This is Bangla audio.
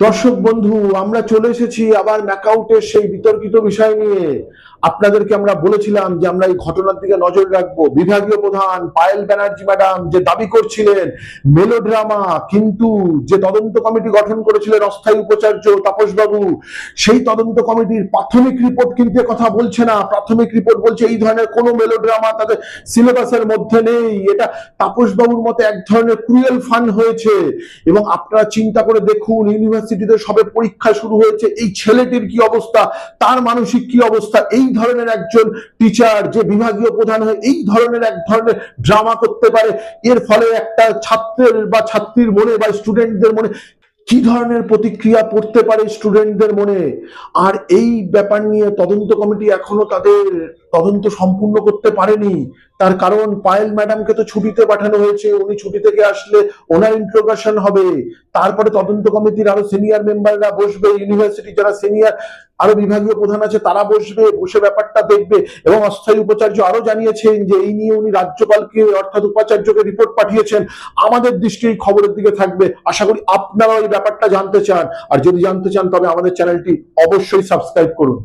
দর্শক বন্ধু আমরা চলে এসেছি আবার ম্যাকাউটের সেই বিতর্কিত বিষয় নিয়ে। আপনাদেরকে আমরা বলেছিলাম যে আমরা এই ঘটনার দিকে নজর রাখব। বিভাগীয় প্রধান পায়েল ব্যানার্জি ম্যাডাম যে দাবি করছিলেন মেলোড্রামা কিন্তু যে তদন্ত কমিটি গঠন করেছিলেন অস্থায়ী উপাচার্য তাপসবাবু, সেই তদন্ত কমিটির প্রাথমিক রিপোর্ট কিন্তু কথা বলছে না। প্রাথমিক রিপোর্ট বলছে এই ধরনের কোনো মেলোড্রামা তাদের সিলেবাসের মধ্যে নেই। এটা তাপসবাবুর মতে এক ধরনের ক্রুয়েল ফান হয়েছে। এবং আপনারা চিন্তা করে দেখুন ইউনিভার্সিটিতে সবে পরীক্ষা শুরু হয়েছে। এই ছেলেটির কি অবস্থা? তার মানসিক কি অবস্থা? এই ধরনের একজন টিচার যে বিভাগীয় প্রধান হয়ে এই ধরনের এক ধরনের ড্রামা করতে পারে। এর ফলে একটা ছাত্রের বা ছাত্রীর মনে বা স্টুডেন্টদের মনে কি ধরনের প্রতিক্রিয়া পড়তে পারে স্টুডেন্টদের মনে? আর এই ব্যাপার নিয়ে তদন্ত কমিটি এখনও তাদের তদন্ত সম্পূর্ণ করতে পারেনি। তার কারণ, পায়েল ম্যাডামকে তো ছুটিতে পাঠানো হয়েছে। উনি ছুটি থেকে আসলে ওনার ইন্ট্রোগাশন হবে। তারপরে তদন্ত কমিটির আরও সিনিয়র মেম্বাররা বসবে ইউনিভার্সিটি যারা সিনিয়র আরও বিভাগীয় প্রধান আছে, তারা বসবে, বসে ব্যাপারটা দেখবে। এবং অস্থায়ী উপাচার্য আরও জানিয়েছেন যে এই নিয়ে উনি রাজ্যপালকে অর্থাৎ উপাচার্যকে রিপোর্ট পাঠিয়েছেন। আমাদের দৃষ্টি এই খবরের দিকে থাকবে। আশা করি আপনারাও এই ব্যাপারটা জানতে চান। আর যদি জানতে চান, তবে আমাদের চ্যানেলটি অবশ্যই সাবস্ক্রাইব করুন।